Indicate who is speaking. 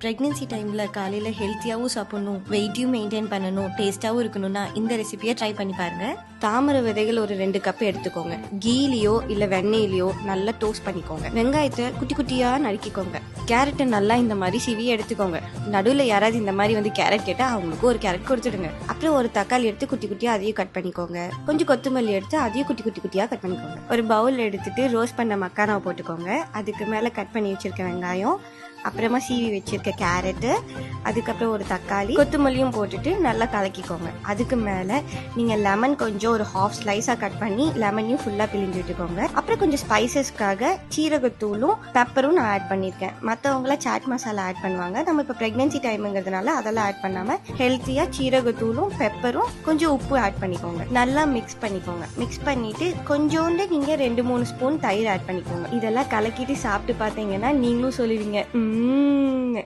Speaker 1: Pregnancy டைமில் காலையில் ஹெல்த்தியாகவும் சாப்பிடணும் வெயிட்டையும் மெயின்டைன் பண்ணணும் டேஸ்ட்டாகவும் இருக்கணும்னா இந்த ரெசிபியை ட்ரை பண்ணி பாருங்க. தாமரை விதைகள் ஒரு ரெண்டு கப் எடுத்துக்கோங்க. கீலியோ இல்லை வெண்ணெயிலையோ நல்லா டோஸ்ட் பண்ணிக்கோங்க. வெங்காயத்தை குட்டி குட்டியாக நறுக்கிக்கோங்க. கேரட்டை நல்லா இந்த மாதிரி சிவி எடுத்துக்கோங்க. நடுவில் யாராவது இந்த மாதிரி வந்து கேரட் கேட்டால் அவங்களுக்கு ஒரு கேரட் கொடுத்துடுங்க. அப்புறம் ஒரு தக்காளி எடுத்து குட்டி குட்டியாக அதையும் கட் பண்ணிக்கோங்க. கொஞ்சம் கொத்தமல்லி எடுத்து அதையும் குட்டி குட்டி குட்டியாக கட் பண்ணிக்கோங்க. ஒரு பவுல் எடுத்துட்டு ரோஸ்ட் பண்ண மக்கானாவை போட்டுக்கோங்க. அதுக்கு மேலே கட் பண்ணி வச்சிருக்க வெங்காயம் அப்புறமா சீவி வச்சிருக்க கேரட்டு அதுக்கப்புறம் ஒரு தக்காளி கொத்தமல்லியும் போட்டுட்டு நல்லா கலக்கிக்கோங்க. அதுக்கு மேலே நீங்கள் லெமன் கொஞ்சம் ஒரு ஹாஃப் ஸ்லைஸாக கட் பண்ணி லெமனையும் ஃபுல்லாக பிழிஞ்சு விட்டுக்கோங்க. அப்புறம் கொஞ்சம் ஸ்பைசஸ்க்காக சீரகத்தூளும் பெப்பரும் நான் ஆட் பண்ணியிருக்கேன் மற்றவங்களாம் சாட் மசாலா ஆட் பண்ணுவாங்க. நம்ம இப்போ ப்ரெக்னென்சி டைமுங்கிறதுனால அதெல்லாம் ஆட் பண்ணாமல் ஹெல்த்தியாக சீரகத்தூளும் பெப்பரும் கொஞ்சம் உப்பு ஆட் பண்ணிக்கோங்க. நல்லா மிக்ஸ் பண்ணிக்கோங்க. மிக்ஸ் பண்ணிட்டு கொஞ்சோண்டு நீங்கள் ரெண்டு மூணு ஸ்பூன் தயிர் ஆட் பண்ணிக்கோங்க. இதெல்லாம் கலக்கிட்டு சாப்பிட்டு பார்த்தீங்கன்னா நீங்களும் சொல்லுவீங்க うん。